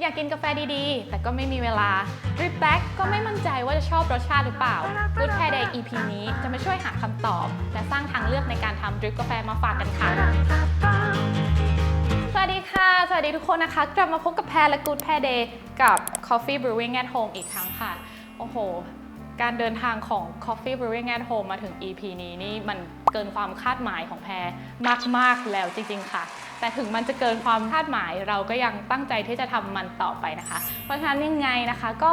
อยากกินกาแฟดีๆ แต่ก็ไม่มีเวลา Drip Back ก็ไม่มั่นใจว่าจะชอบรสชาติหรือเปล่า Good Hair Day EP นี้จะมาช่วยหาคำตอบ และสร้างทางเลือกในการทำดริปกาแฟมาฝากกันค่ะ สวัสดีค่ะ สวัสดีทุกคนนะคะ กลับมาพบกับแพรและ Good Hair Day กับ Coffee Brewing at Home อีกครั้งค่ะ โอ้โห การเดินทางของ Coffee Brewing at Home มาถึง EP นี้นี่มันเกินความคาดหมายของแพรมาก ๆ แล้วจริง ๆ ค่ะ แต่ถึงมันจะเกินความคาดหมายเราก็ยังตั้งใจที่จะทำมันต่อไปนะคะ เพราะฉะนั้นยังไงนะคะก็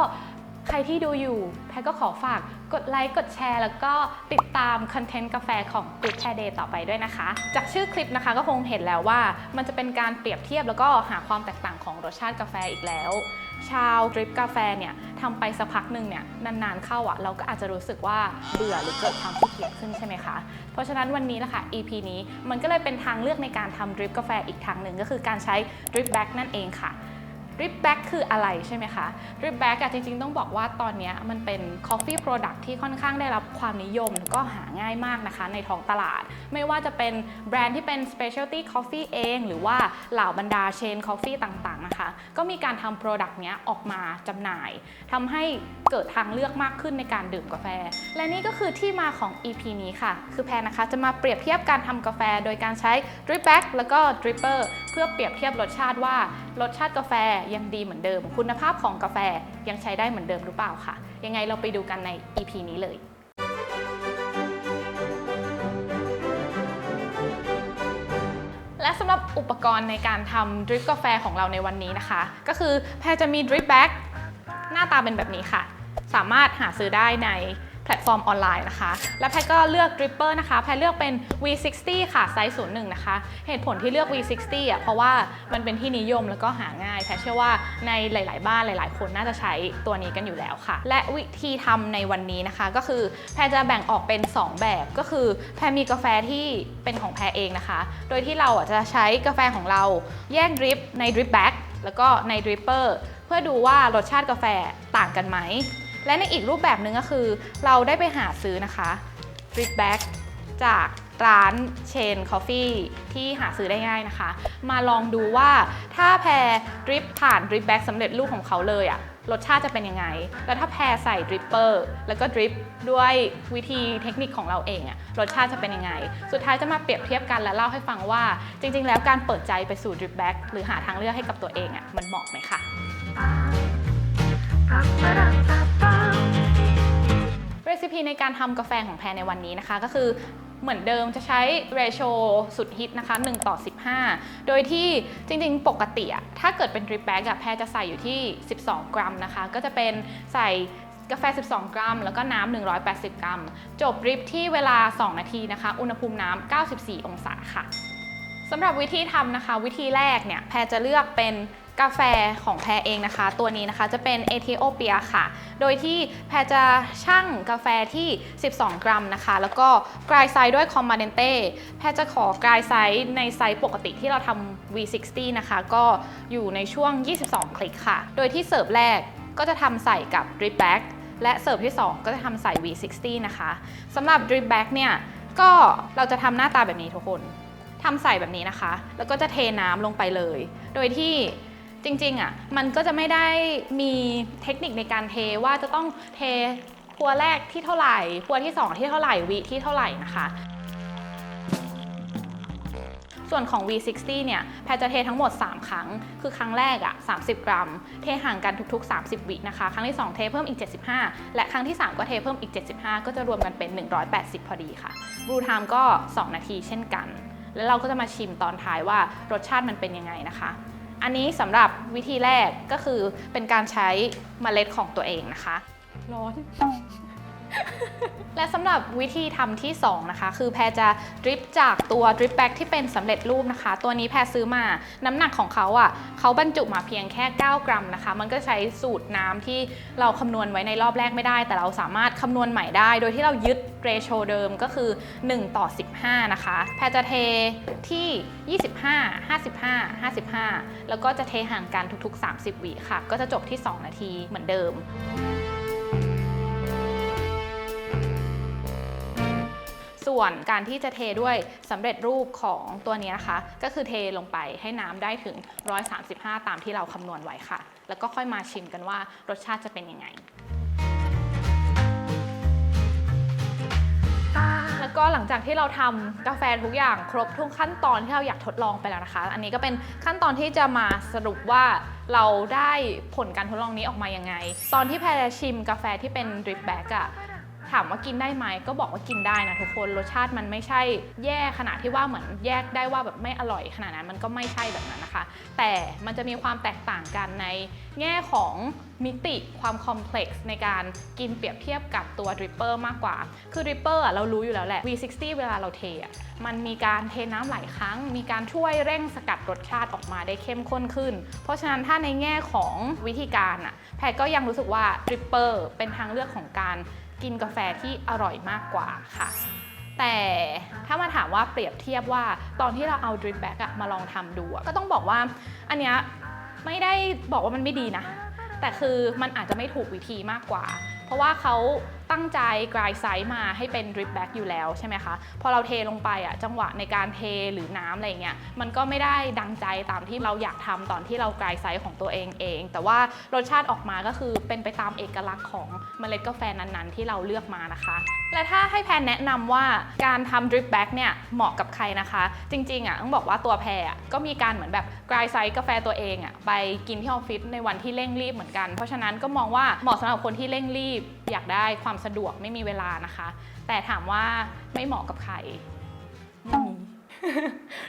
ใครที่ดูอยู่แพ้ก็ขอฝากกดไลค์ กดแชร์ แล้วก็ติดตามคอนเทนต์กาแฟของ Good Hair Day ต่อไปด้วยนะคะ จากชื่อคลิปนะคะก็คงเห็นแล้วว่า มันจะเป็นการเปรียบเทียบแล้วก็หาความแตกต่างของรสชาติกาแฟอีกแล้ว ชาวดริปกาแฟเนี่ยทำไปสักพักหนึ่งเนี่ยนานๆเข้าอะเราก็อาจจะรู้สึกว่าเบื่อหรือเกิดความขี้เกียจขึ้นใช่ไหมคะ เพราะฉะนั้นวันนี้แหละค่ะ EP นี้มันก็เลยเป็นทางเลือกในการทำดริปกาแฟอีกทางหนึ่งก็คือการใช้ดริปแบ็กนั่นเองค่ะ drip back คืออะไรใช่ไหมคะ drip back อะจริงๆ ต้องบอกว่าตอนนี้มันเป็น coffee product ที่ค่อนข้างได้รับความนิยมแล้วก็หาง่ายมากนะคะในท้องตลาด ไม่ว่าจะเป็นแบรนด์ที่เป็น specialty coffee เอง หรือว่าเหล่าบรรดา chain coffee ต่างๆนะคะ ก็มีการทำ product เนี้ยออกมาจำหน่ายทำให้เกิดทางเลือกมากขึ้นในการดื่มกาแฟ และนี่ก็คือที่มาของ EP นี้ค่ะ คือแพรนะคะจะมาเปรียบเทียบการทำกาแฟ โดยการใช้ drip back แล้วก็ dripper เพื่อเปรียบเทียบรสชาติว่า รสชาติกาแฟยังดีเหมือนเดิม คุณภาพของกาแฟยังใช้ได้เหมือนเดิมหรือเปล่าค่ะ ยังไงเราไปดูกันใน EP นี้เลยและสำหรับอุปกรณ์ในการทำดริปกาแฟของเราในวันนี้นะคะ ก็คือแพรจะมีดริปแบ็กหน้าตาเป็นแบบนี้ค่ะ สามารถหาซื้อได้ในแพลตฟอร์มออนไลน์นะคะ และแพรก็เลือกดริปเปอร์นะคะ แพรเลือกเป็น V60 ค่ะ ไซส์ 01 นะคะ เหตุผลที่เลือก V60 อะ เพราะว่ามันเป็นที่นิยมแล้วก็หาง่าย แพรเชื่อว่าในหลาย ๆ บ้านหลาย ๆ คนน่าจะใช้ตัวนี้กันอยู่แล้วค่ะ และวิธีทำในวันนี้นะคะ ก็คือแพรจะแบ่งออกเป็น 2 แบบ ก็คือแพรมีกาแฟที่เป็นของแพรเองนะคะ โดยที่เราอะจะใช้กาแฟของเราแยกดริปในดริปแบ็กแล้วก็ในดริปเปอร์เพื่อดูว่ารสชาติกาแฟต่างกันไหม และในอีกรูปแบบหนึ่งก็คือ เราได้ไปหาซื้อนะคะ drip bag จากร้านเชนคอฟฟี่ที่หาซื้อได้ง่ายนะคะ มาลองดูว่าถ้าแพรดริปผ่าน drip bag สำเร็จรูปของเขาเลยอะรสชาติจะเป็นยังไง แล้วถ้าแพรใส่ดริปเปอร์แล้วก็ดริปด้วยวิธีเทคนิคของเราเองอะรสชาติจะเป็นยังไง สุดท้ายจะมาเปรียบเทียบกันและเล่าให้ฟังว่า จริง ๆ แล้วการเปิดใจไปสู่ drip bag หรือหาทางเลือกให้กับตัวเองอะมันเหมาะไหมคะ ซิปีในการทำกาแฟของแพรในวันนี้นะคะ ก็คือเหมือนเดิมจะใช้เรโชสุดฮิตนะคะ 1 ต่อ 15 โดยที่จริงๆ ปกติอะถ้าเกิดเป็นดริปแบ็กอะแพรจะใส่อยู่ที่ 12 กรัมนะคะ ก็จะเป็นใส่กาแฟ 12 กรัม แล้วก็น้ำ 180 กรัม จบดริปที่เวลา 2 นาทีนะคะ อุณหภูมิน้ำ 94 องศาค่ะสำหรับวิธีทำนะคะ วิธีแรกเนี่ยแพรจะเลือกเป็น กาแฟของแพรเองนะคะ ตัวนี้นะคะจะเป็นเอธิโอเปียค่ะ โดยที่แพรจะชั่งกาแฟที่ 12 กรัมนะคะ แล้วก็กรายไซส์ด้วยคอมมาเดนเต้แพรจะขอกรายไซส์ในไซส์ปกติที่เราทำ V60 นะคะ ก็อยู่ในช่วง 22 คลิกค่ะ โดยที่เสิร์ฟแรกก็จะทำใส่กับ drip back และเสิร์ฟที่ 2 ก็จะทำใส่ V60 นะคะสำหรับ drip back เนี่ยก็เราจะทำหน้าตาแบบนี้ทุกคนทำใส่แบบนี้นะคะ แล้วก็จะเทน้ำลงไปเลย โดยที่ จริงๆอะมันก็จะไม่ได้มีเทคนิคในการเทว่าจะต้องเทครัวแรกที่เท่าไหร่ครัวที่ 2 ที่เท่าไหร่วิที่เท่าไหร่นะคะส่วนของ V60 เนี่ย แพรจะเททั้งหมด 3 ครั้ง คือครั้งแรกอะ30 กรัม เทห่างกันทุกๆ 30 วินะคะ ครั้งที่ 2 เทเพิ่มอีก 75 และครั้งที่ 3 ก็เทเพิ่มอีก 75 ก็จะรวมกันเป็น 180 พอดีค่ะบรูไทม์ก็ 2 นาทีเช่นกัน แล้วเราก็จะมาชิมตอนท้ายว่ารสชาติมันเป็นยังไงนะคะ อันนี้สำหรับวิธีแรกก็คือเป็นการใช้เมล็ดของตัวเองนะคะ ร้อน และสำหรับวิธีทำที่ 2 นะคะ คือแพรจะดริปจากตัวดริปแบ็กที่เป็นสำเร็จรูปนะคะ ตัวนี้แพรซื้อมาน้ำหนักของเขาอะเขาบรรจุมาเพียงแค่ 9 กรัมนะคะ มันก็ใช้สูตรน้ำที่เราคำนวณไว้ในรอบแรกไม่ได้ แต่เราสามารถคำนวณใหม่ได้ โดยที่เรายึดเรโชเดิมก็คือ 1 ต่อ 15 นะคะ แพรจะเทที่ 25 55 55 แล้วก็จะเทห่างกันทุกๆ 30 วิค่ะ ก็จะจบที่ 2 นาทีเหมือนเดิม ส่วนการที่จะเทด้วยสำเร็จรูปของตัวนี้นะคะ ก็คือเทลงไปให้น้ำได้ถึง 135 ตามที่เราคำนวณไว้ค่ะ แล้วก็ค่อยมาชิมกันว่ารสชาติจะเป็นยังไงแล้วก็หลังจากที่เราทำกาแฟทุกอย่างครบทุกขั้นตอนที่เราอยากทดลองไปแล้วนะคะ อันนี้ก็เป็นขั้นตอนที่จะมาสรุปว่าเราได้ผลการทดลองนี้ออกมายังไง ตอนที่แพรชิมกาแฟที่เป็นดริปแบ็กอะ ถามว่ากินได้ไหมก็บอกว่ากินได้นะทุกคนรสชาติมันไม่ใช่แย่ขนาดที่ว่าเหมือนแยกได้ว่าแบบไม่อร่อยขนาดนั้นมันก็ไม่ใช่แบบนั้นนะคะ แต่มันจะมีความแตกต่างกันในแง่ของมิติความคอมเพล็กซ์ในการกินเปรียบเทียบกับตัวดริปเปอร์มากกว่า คือดริปเปอร์เรารู้อยู่แล้วแหละ V60 เวลาเราเทอะมันมีการเทน้ำหลายครั้ง มีการช่วยเร่งสกัดรสชาติออกมาได้เข้มข้นขึ้น เพราะฉะนั้นถ้าในแง่ของวิธีการอะแพทก็ยังรู้สึกว่าดริปเปอร์เป็นทางเลือกของการ กินกาแฟที่อร่อยมากกว่าค่ะ แต่ถ้ามาถามว่าเปรียบเทียบว่าตอนที่เราเอาดริปแบ็กมาลองทำดู ก็ต้องบอกว่าอันเนี้ยไม่ได้บอกว่ามันไม่ดีนะ แต่คือมันอาจจะไม่ถูกวิธีมากกว่า เพราะว่าเขา ตั้งใจกรายไซส์มาให้เป็น drip back อยู่แล้วใช่ไหมคะ พอเราเทลงไปอะจังหวะในการเทหรือน้ำอะไรเงี้ยมันก็ไม่ได้ดังใจตามที่เราอยากทำตอนที่เรากรายไซส์ของตัวเองเอง แต่ว่ารสชาติออกมาก็คือเป็นไปตามเอกลักษณ์ของเมล็ดกาแฟนั้นๆ ที่เราเลือกมานะคะ และถ้าให้แพนแนะนำว่าการทำ drip back เนี่ยเหมาะกับใครนะคะ จริงๆอะต้องบอกว่าตัวแพรอะก็มีการเหมือนแบบกรายไซส์กาแฟตัวเองอะไปกินที่ออฟฟิศในวันที่เร่งรีบเหมือนกัน เพราะฉะนั้นก็มองว่าเหมาะสำหรับคนที่เร่งรีบ อยากได้ความสะดวกไม่มีเวลานะคะ แต่ถามว่าไม่เหมาะกับใครไม่มี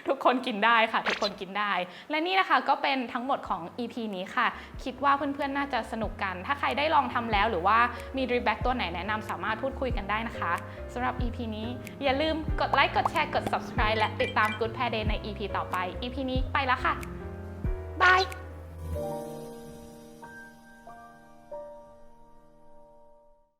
ทุกคนกินได้ค่ะ ทุกคนกินได้ และนี่นะคะก็เป็นทั้งหมดของ EP นี้ค่ะ คิดว่าเพื่อนๆ น่าจะสนุกกัน ถ้าใครได้ลองทำแล้วหรือว่ามี d r i p back ตัวไหนแนะนำสามารถพูดคุยกันได้นะคะสำหรับ EP นี้อย่าลืมกดไลค์กดแชร์กด subscribe และติดตาม Good Pair Day ใน EP ต่อไป EP นี้ไปแล้วค่ะบาย